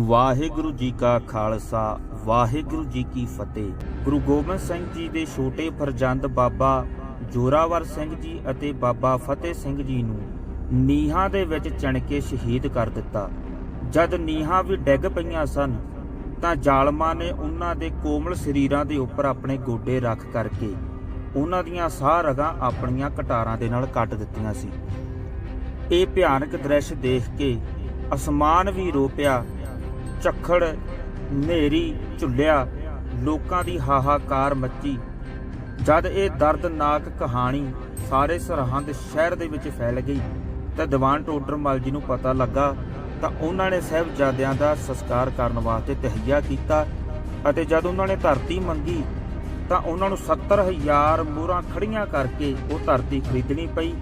ਵਾਹਿਗੁਰੂ ਜੀ ਕਾ ਖਾਲਸਾ, ਵਾਹਿਗੁਰੂ ਜੀ ਕੀ ਫਤਿਹ। ਗੁਰੂ ਗੋਬਿੰਦ ਸਿੰਘ ਜੀ ਦੇ ਛੋਟੇ ਫਰਜ਼ੰਦ ਬਾਬਾ ਜੋਰਾਵਰ ਸਿੰਘ ਜੀ ਅਤੇ ਬਾਬਾ ਫਤਿਹ ਸਿੰਘ ਜੀ ਨੂੰ ਨੀਹਾਂ ਦੇ ਵਿੱਚ ਚਣ ਕੇ ਸ਼ਹੀਦ ਕਰ ਦਿੱਤਾ। ਜਦ ਨੀਹਾਂ ਵੀ ਡਿੱਗ ਪਈਆਂ ਸਨ, ਤਾਂ ਜ਼ਾਲਮਾਂ ਨੇ ਉਹਨਾਂ ਦੇ ਕੋਮਲ ਸਰੀਰਾਂ ਦੇ ਉੱਪਰ ਆਪਣੇ ਗੋਡੇ ਰੱਖ ਕਰਕੇ ਉਹਨਾਂ ਦੀਆਂ ਸਾਹ ਰਗਾਂ ਆਪਣੀਆਂ ਕਟਾਰਾਂ ਦੇ ਨਾਲ ਕੱਟ ਦਿੱਤੀਆਂ ਸੀ। ਇਹ ਭਿਆਨਕ ਦ੍ਰਿਸ਼ ਦੇਖ ਕੇ ਅਸਮਾਨ ਵੀ ਰੋ ਪਿਆ ਝੱਖੜ ਹਨੇਰੀ, ਝੁੱਲਿਆ, ਲੋਕਾਂ ਦੀ ਹਾਹਾਕਾਰ ਮੱਚੀ। ਜਦ ਇਹ ਦਰਦਨਾਕ ਕਹਾਣੀ ਸਾਰੇ ਸਰਹੰਦ ਸ਼ਹਿਰ ਦੇ ਵਿੱਚ ਫੈਲ ਗਈ ਤਾਂ ਦੀਵਾਨ ਟੋਡਰਮਲ ਜੀ ਨੂੰ ਪਤਾ ਲੱਗਾ ਤਾਂ ਉਹਨਾਂ ਨੇ ਸਾਹਿਬਜ਼ਾਦਿਆਂ ਦਾ ਸੰਸਕਾਰ ਕਰਨ ਵਾਸਤੇ ਤਹਈਆ ਕੀਤਾ ਅਤੇ ਜਦ ਉਹਨਾਂ ਨੇ ਧਰਤੀ ਮੰਗੀ ਤਾਂ ਉਹਨਾਂ ਨੂੰ 70000 ਮੂਰਾਂ ਖੜੀਆਂ ਕਰਕੇ ਉਹ ਧਰਤੀ ਖਰੀਦਣੀ ਪਈ।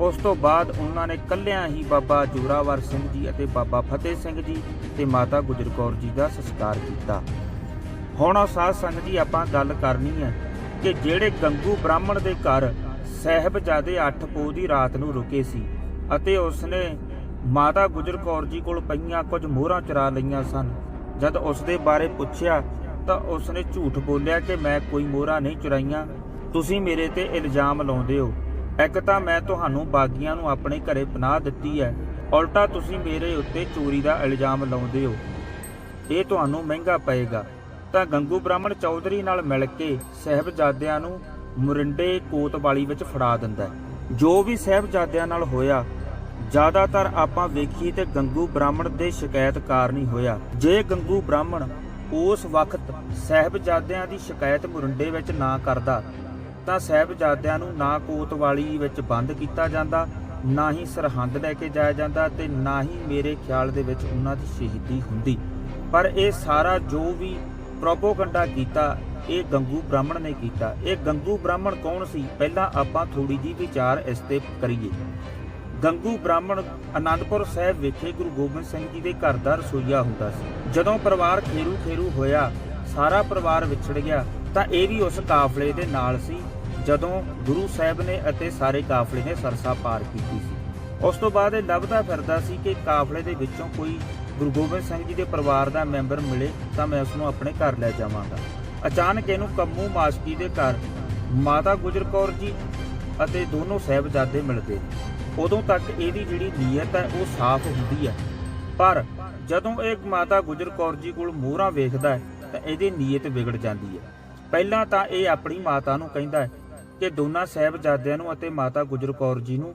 ਉਸ ਤੋਂ ਬਾਅਦ ਉਹਨਾਂ ਨੇ ਕੱਲਿਆਂ ਹੀ ਬਾਬਾ ਜੋਰਾਵਰ ਸਿੰਘ ਜੀ ਅਤੇ ਬਾਬਾ ਫਤਿਹ ਸਿੰਘ ਜੀ ਤੇ ਮਾਤਾ ਗੁਜਰ ਕੌਰ ਜੀ ਦਾ ਸੰਸਕਾਰ ਕੀਤਾ। ਹੁਣ ਸਾਧ ਸੰਗਤ ਜੀ, ਆਪਾਂ ਗੱਲ ਕਰਨੀ ਹੈ ਕਿ ਜਿਹੜੇ ਗੰਗੂ ਬ੍ਰਾਹਮਣ ਦੇ ਘਰ ਸਹਿਬਜ਼ਾਦੇ 8 ਪੋ ਦੀ ਰਾਤ ਨੂੰ ਰੁਕੇ ਸੀ ਅਤੇ ਉਸਨੇ ਮਾਤਾ ਗੁਜਰ ਕੌਰ ਜੀ ਕੋਲ ਪਈਆਂ ਕੁਝ ਮੋਹਰਾਂ ਚੁਰਾ ਲਈਆਂ ਸਨ। ਜਦ ਉਸ ਦੇ ਬਾਰੇ ਪੁੱਛਿਆ ਤਾਂ ਉਸਨੇ ਝੂਠ ਬੋਲਿਆ ਕਿ ਮੈਂ ਕੋਈ ਮੋਹਰਾਂ ਨਹੀਂ ਚੁਰਾਈਆਂ, ਤੁਸੀਂ ਮੇਰੇ ਤੇ ਇਲਜ਼ਾਮ ਲਾਉਂਦੇ ਹੋ। ਇੱਕ ਤਾਂ ਮੈਂ ਤੁਹਾਨੂੰ ਬਾਗੀਆਂ ਨੂੰ ਆਪਣੇ ਘਰੇ ਪਨਾਹ ਦਿੱਤੀ ਹੈ। ਉਲਟਾ ਤੁਸੀਂ ਮੇਰੇ ਉੱਤੇ ਚੋਰੀ ਦਾ ਇਲਜ਼ਾਮ ਲਾਉਂਦੇ ਹੋ। ਇਹ ਤੁਹਾਨੂੰ ਮਹਿੰਗਾ ਪਏਗਾ। ਤਾਂ ਗੰਗੂ ਬ੍ਰਾਹਮਣ ਚੌਧਰੀ ਨਾਲ ਮਿਲ ਕੇ ਸਹਿਬਜ਼ਾਦਿਆਂ ਨੂੰ ਮੁਰਿੰਡੇ ਕੋਤਵਾਲੀ ਵਿੱਚ ਫੜਾ ਦਿੰਦਾ ਜੋ ਵੀ ਸਹਿਬਜ਼ਾਦਿਆਂ ਨਾਲ ਹੋਇਆ, ਜ਼ਿਆਦਾਤਰ ਆਪਾਂ ਵੇਖੀਏ ਤੇ ਗੰਗੂ ਬ੍ਰਾਹਮਣ ਦੇ ਸ਼ਿਕਾਇਤ ਕਾਰਨ ਹੀ ਹੋਇਆ। ਜੇ ਗੰਗੂ ਬ੍ਰਾਹਮਣ ਉਸ ਵਕਤ ਸਹਿਬਜ਼ਾਦਿਆਂ ਦੀ ਸ਼ਿਕਾਇਤ ਮੁਰਿੰਡੇ ਵਿੱਚ ਨਾ ਕਰਦਾ ਤਾਂ ਸਹਿਬਜ਼ਾਦਿਆਂ ਨੂੰ ਨਾ ਕੋਤਵਾਲੀ ਵਿੱਚ ਬੰਦ ਕੀਤਾ ਜਾਂਦਾ, ਨਾ ਹੀ ਸਰਹੰਦ ਲੈ ਕੇ ਜਾਇਆ ਜਾਂਦਾ ਤੇ ਨਾ ਹੀ ਮੇਰੇ ਖਿਆਲ ਦੇ ਵਿੱਚ ਉਹਨਾਂ ਦੀ ਸ਼ਹੀਦੀ ਹੁੰਦੀ। ਪਰ ਇਹ ਸਾਰਾ ਜੋ ਵੀ ਪ੍ਰੋਪੋਗੰਡਾ ਕੀਤਾ, ਇਹ ਗੰਗੂ ਬ੍ਰਾਹਮਣ ਨੇ ਕੀਤਾ। ਇਹ ਗੰਗੂ ਬ੍ਰਾਹਮਣ ਕੌਣ ਸੀ? ਪਹਿਲਾਂ ਆਪਾਂ ਥੋੜੀ ਜੀ ਵਿਚਾਰ ਇਸ ਤੇ ਕਰੀਏ। ਗੰਗੂ ਬ੍ਰਾਹਮਣ ਆਨੰਦਪੁਰ ਸਾਹਿਬ ਵਿਖੇ ਗੁਰੂ ਗੋਬਿੰਦ ਸਿੰਘ ਜੀ ਦੇ ਘਰ ਦਾ ਰਸੋਈਆ ਹੁੰਦਾ ਸੀ। ਜਦੋਂ ਪਰਿਵਾਰ ਖੇਰੂ ਖੇਰੂ ਹੋਇਆ, ਸਾਰਾ ਪਰਿਵਾਰ ਵਿਛੜ ਗਿਆ, ਤਾਂ ਇਹ ਵੀ ਉਸ ਕਾਫਲੇ ਦੇ ਨਾਲ ਸੀ ਜਦੋਂ ਗੁਰੂ ਸਾਹਿਬ ਨੇ ਅਤੇ ਸਾਰੇ ਕਾਫਲੇ ਨੇ ਸਰਸਾ ਪਾਰ ਕੀਤੀ ਸੀ। ਉਸ ਤੋਂ ਬਾਅਦ ਇਹ ਲੱਭਦਾ ਫਿਰਦਾ ਸੀ ਕਿ ਕਾਫਲੇ ਦੇ ਵਿੱਚੋਂ ਕੋਈ ਗੁਰੂ ਗੋਬਿੰਦ ਸਿੰਘ ਜੀ ਦੇ ਪਰਿਵਾਰ ਦਾ ਮੈਂਬਰ ਮਿਲੇ ਤਾਂ ਮੈਂ ਉਸ ਨੂੰ ਆਪਣੇ ਘਰ ਲੈ ਜਾਵਾਂਗਾ। ਅਚਾਨਕ ਇਹਨੂੰ ਕੰਮੂ ਮਾਸਕੀ ਦੇ ਘਰ ਮਾਤਾ ਗੁਜਰ ਕੌਰ ਜੀ ਅਤੇ ਦੋਨੋਂ ਸਾਹਿਬਜ਼ਾਦੇ ਮਿਲਦੇ। ਉਦੋਂ ਤੱਕ ਇਹਦੀ ਜਿਹੜੀ ਨੀਅਤ ਹੈ ਉਹ ਸਾਫ਼ ਹੁੰਦੀ ਹੈ। ਪਰ ਜਦੋਂ ਇਹ ਮਾਤਾ ਗੁਜਰ ਕੌਰ ਜੀ ਕੋਲ ਮੋਹਰਾਂ ਵੇਖਦਾ ਹੈ ਤਾਂ ਇਹਦੀ ਨੀਅਤ ਵਿਗੜ ਜਾਂਦੀ ਹੈ। ਪਹਿਲਾਂ ਤਾਂ ਇਹ ਆਪਣੀ ਮਾਤਾ ਨੂੰ ਕਹਿੰਦਾ ਹੈ ਕਿ ਦੋਨਾਂ ਸਾਹਿਬਜ਼ਾਦਿਆਂ ਨੂੰ ਅਤੇ ਮਾਤਾ ਗੁਜਰ ਕੌਰ ਜੀ ਨੂੰ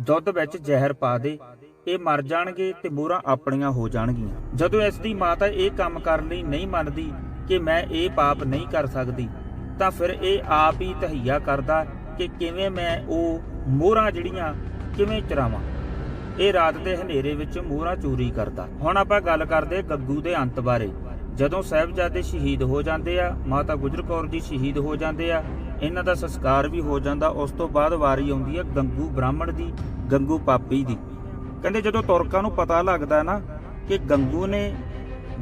ਦੁੱਧ ਵਿੱਚ ਜ਼ਹਿਰ ਪਾ ਦੇ। ਇਹ ਮਰ ਜਾਣਗੇ ਤੇ ਮੋਹਰਾਂ ਆਪਣੀਆਂ ਹੋ ਜਾਣਗੀਆਂ। ਜਦੋਂ ਇਸ ਦੀ ਮਾਤਾ ਇਹ ਕੰਮ ਕਰਨ ਲਈ ਨਹੀਂ ਮੰਨਦੀ ਕਿ ਮੈਂ ਇਹ ਪਾਪ ਨਹੀਂ ਕਰ ਸਕਦੀ, ਤਾਂ ਫਿਰ ਇਹ ਆਪ ਹੀ ਤਹਈਆ ਕਰਦਾ ਕਿ ਕਿਵੇਂ ਮੈਂ ਉਹ ਮੋਹਰਾਂ ਜਿਹੜੀਆਂ ਕਿਵੇਂ ਚਰਾਵਾਂ। ਇਹ ਰਾਤ ਦੇ ਹਨੇਰੇ ਵਿੱਚ ਮੋਹਰਾਂ ਚੋਰੀ ਕਰਦਾ। ਹੁਣ ਆਪਾਂ ਗੱਲ ਕਰਦੇ ਗੱਗੂ ਦੇ ਅੰਤ ਬਾਰੇ। ਜਦੋਂ ਸਾਹਿਬਜ਼ਾਦੇ ਸ਼ਹੀਦ ਹੋ ਜਾਂਦੇ ਆ, ਮਾਤਾ ਗੁਜਰ ਕੌਰ ਜੀ ਸ਼ਹੀਦ ਹੋ ਜਾਂਦੇ ਆ ਇਹਨਾਂ ਦਾ ਸੰਸਕਾਰ ਵੀ ਹੋ ਜਾਂਦਾ, ਉਸ ਤੋਂ ਬਾਅਦ ਵਾਰੀ ਆਉਂਦੀ ਹੈ ਗੰਗੂ ਬ੍ਰਾਹਮਣ ਦੀ, ਗੰਗੂ ਪਾਪੀ ਦੀ। ਕਹਿੰਦੇ ਜਦੋਂ ਤੁਰਕਾਂ ਨੂੰ ਪਤਾ ਲੱਗਦਾ ਨਾ ਕਿ ਗੰਗੂ ਨੇ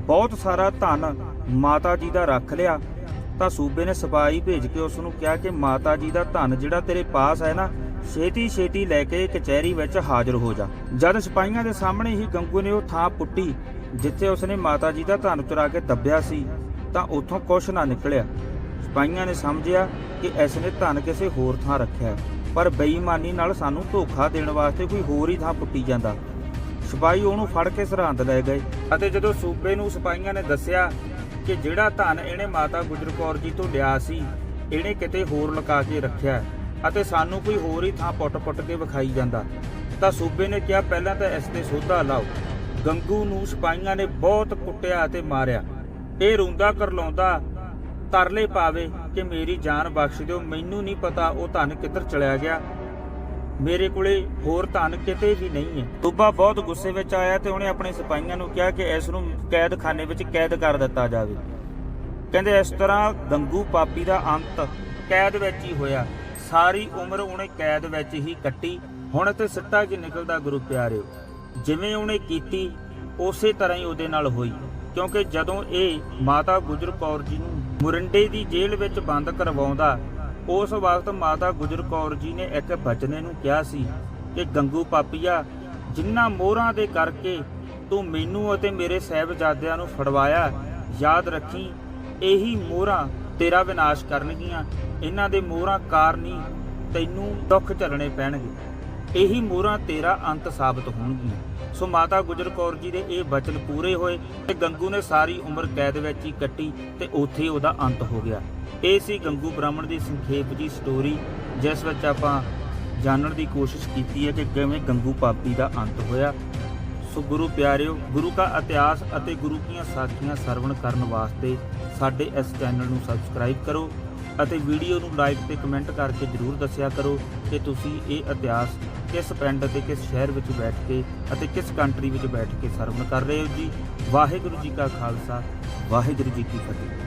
ਬਹੁਤ ਸਾਰਾ ਧਨ ਮਾਤਾ ਜੀ ਦਾ ਰੱਖ ਲਿਆ, ਤਾਂ ਸੂਬੇ ਨੇ ਸਿਪਾਹੀ ਭੇਜ ਕੇ ਉਸ ਨੂੰ ਕਿਹਾ ਕਿ ਮਾਤਾ ਜੀ ਦਾ ਧਨ ਜਿਹੜਾ ਤੇਰੇ ਪਾਸ ਹੈ ਨਾ ਛੇਤੀ ਛੇਤੀ ਲੈ ਕੇ ਕਚਹਿਰੀ ਵਿੱਚ ਹਾਜ਼ਰ ਹੋ ਜਾ। ਜਦ ਸਿਪਾਹੀਆਂ ਦੇ ਸਾਹਮਣੇ ਹੀ ਗੰਗੂ ਨੇ ਉਹ ਥਾਂ ਪੁੱਟੀ, ਜਿੱਥੇ ਉਸਨੇ ਮਾਤਾ ਜੀ ਦਾ ਧਨ ਚੁਰਾ ਕੇ ਦੱਬਿਆ ਸੀ, ਤਾਂ ਉੱਥੋਂ ਕੁਛ ਨਾ ਨਿਕਲਿਆ। ਸਿਪਾਹੀਆਂ ਨੇ ਸਮਝਿਆ ਕਿ ਇਸ ਨੇ ਧਨ ਕਿਸੇ ਹੋਰ ਥਾਂ ਰੱਖਿਆ, ਪਰ ਬੇਈਮਾਨੀ ਨਾਲ ਸਾਨੂੰ ਧੋਖਾ ਦੇਣ ਵਾਸਤੇ ਕੋਈ ਹੋਰ ਹੀ ਥਾਂ ਪੁੱਟੀ ਜਾਂਦਾ। ਸਿਪਾਹੀ ਉਹਨੂੰ ਫੜ ਕੇ ਸਰਹੰਦ ਲੈ ਗਏ ਅਤੇ ਜਦੋਂ ਸੂਬੇ ਨੂੰ ਸਿਪਾਹੀਆਂ ਨੇ ਦੱਸਿਆ ਕਿ ਜਿਹੜਾ ਧਨ ਇਹਨੇ ਮਾਤਾ ਗੁਜਰ ਕੌਰ ਜੀ ਤੋਂ ਲਿਆ ਸੀ, ਇਹਨੇ ਕਿਤੇ ਹੋਰ ਲੁਕਾ ਕੇ ਰੱਖਿਆ ਅਤੇ ਸਾਨੂੰ ਕੋਈ ਹੋਰ ਹੀ ਥਾਂ ਪੁੱਟ-ਪੁੱਟ ਕੇ ਵਿਖਾਈ ਜਾਂਦਾ, ਤਾਂ ਸੂਬੇ ਨੇ ਕਿਹਾ, ਪਹਿਲਾਂ ਤਾਂ ਇਸ ਤੇ ਸੋਧਾ ਲਾਓ। ਗੰਗੂ ਨੂੰ ਸਿਪਾਹੀਆਂ ਨੇ ਬਹੁਤ ਕੁੱਟਿਆ ਅਤੇ ਮਾਰਿਆ। ਇਹ ਰੋਂਦਾ ਕਰਲਾਉਂਦਾ ਤਰਲੇ ਪਾਵੇ ਕਿ ਮੇਰੀ ਜਾਨ ਬਖਸ਼ ਦਿਓ, ਮੈਨੂੰ ਨਹੀਂ ਪਤਾ ਉਹ ਧਨ ਕਿੱਧਰ ਚਲਿਆ ਗਿਆ। ਮੇਰੇ ਕੋਲੇ ਹੋਰ ਧਨ ਕਿਤੇ ਵੀ ਨਹੀਂ ਹੈ। ਸੂਬਾ ਬਹੁਤ ਗੁੱਸੇ ਵਿੱਚ ਆਇਆ ਤੇ ਉਹਨੇ ਆਪਣੇ ਸਿਪਾਹੀਆਂ ਨੂੰ ਕਿਹਾ ਕਿ ਇਸ ਨੂੰ ਕੈਦਖਾਨੇ ਵਿੱਚ ਕੈਦ ਕਰ ਦਿੱਤਾ ਜਾਵੇ। ਕਹਿੰਦੇ, ਇਸ ਤਰ੍ਹਾਂ ਗੰਗੂ ਪਾਪੀ ਦਾ ਅੰਤ ਕੈਦ ਵਿੱਚ ਹੀ ਹੋਇਆ। ਸਾਰੀ ਉਮਰ ਉਹਨੇ ਕੈਦ ਵਿੱਚ ਹੀ ਕੱਟੀ। ਹੁਣ ਤੇ ਸਿੱਟਾ ਕੀ ਨਿਕਲਦਾ ਗੁਰੂ ਪਿਆਰਿਓ। ਜਿਵੇਂ ਉਹਨੇ ਕੀਤੀ, ਉਸੇ ਤਰ੍ਹਾਂ ਹੀ ਉਹਦੇ ਨਾਲ ਹੋਈ। ਕਿਉਂਕਿ ਜਦੋਂ ਇਹ ਮਾਤਾ ਗੁਜਰ ਕੌਰ ਜੀ ਨੂੰ ਮੁਰਿੰਡੇ ਦੀ ਜੇਲ੍ਹ ਵਿੱਚ ਬੰਦ ਕਰਵਾਉਂਦਾ। ਉਸ ਵਕਤ ਮਾਤਾ ਗੁਜਰ ਕੌਰ ਜੀ ਨੇ ਇੱਕ ਬਚਨੇ ਨੂੰ ਕਿਹਾ ਸੀ ਕਿ, ਗੰਗੂ ਪਾਪੀਆ, ਜਿੰਨਾ ਮੋਹਰਾਂ ਦੇ ਕਰਕੇ ਤੂੰ ਮੈਨੂੰ ਅਤੇ ਮੇਰੇ ਸਹਿਬਜ਼ਾਦਿਆਂ ਨੂੰ ਫੜਵਾਇਆ, ਯਾਦ ਰੱਖੀ, ਇਹੀ ਮੋਹਰਾਂ ਤੇਰਾ ਵਿਨਾਸ਼ ਕਰਨਗੀਆਂ। ਇਹਨਾਂ ਦੇ ਮੋਹਰਾਂ ਕਾਰਨੀ ਤੈਨੂੰ ਦੁੱਖ ਝੱਲਣੇ ਪੈਣਗੇ। ਇਹੀ ਮੋਹਰਾਂ ਤੇਰਾ ਅੰਤ ਸਾਬਤ ਹੋਣਗੀਆਂ। ਸੋ ਮਾਤਾ ਗੁਜਰ ਕੌਰ ਜੀ ਦੇ ਇਹ ਬਚਨ ਪੂਰੇ ਹੋਏ ਤੇ ਗੰਗੂ ਨੇ ਸਾਰੀ ਉਮਰ ਕੈਦ ਵਿੱਚ ਹੀ ਕੱਟੀ ਤੇ ਉੱਥੇ ਉਹਦਾ ਅੰਤ ਹੋ ਗਿਆ। ਇਹ ਸੀ ਗੰਗੂ ਬ੍ਰਾਹਮਣ ਦੀ ਸੰਖੇਪ ਜੀ ਸਟੋਰੀ ਜਿਸ ਵਿੱਚ ਆਪਾਂ ਜਾਣਨ ਦੀ ਕੋਸ਼ਿਸ਼ ਕੀਤੀ ਹੈ ਕਿ ਕਿਵੇਂ ਗੰਗੂ ਪਾਪੀ ਦਾ ਅੰਤ ਹੋਇਆ। ਸੋ ਗੁਰੂ ਪਿਆਰਿਓ, ਗੁਰੂ ਦਾ ਇਤਿਹਾਸ ਅਤੇ ਗੁਰੂ ਕੀਆਂ ਸਾਖੀਆਂ ਸਰਵਣ ਕਰਨ ਵਾਸਤੇ ਸਾਡੇ ਇਸ ਚੈਨਲ ਨੂੰ ਸਬਸਕ੍ਰਾਈਬ ਕਰੋ। ਅਤੇ ਵੀਡੀਓ ਨੂੰ ਲਾਈਕ ਤੇ ਕਮੈਂਟ ਕਰਕੇ ਜਰੂਰ ਦੱਸਿਆ ਕਰੋ ਕਿ ਤੁਸੀਂ ਇਹ ਇਤਿਹਾਸ ਕਿਸ ਪਿੰਡ ਅਤੇ ਕਿਸ ਸ਼ਹਿਰ ਵਿੱਚ ਬੈਠ ਕੇ ਅਤੇ ਕਿਸ ਕੰਟਰੀ ਵਿੱਚ ਬੈਠ ਕੇ ਸਰਵਣ ਕਰ ਰਹੇ ਹੋ ਜੀ? ਵਾਹਿਗੁਰੂ ਜੀ ਕਾ ਖਾਲਸਾ, ਵਾਹਿਗੁਰੂ ਜੀ ਕੀ ਫਤਿਹ।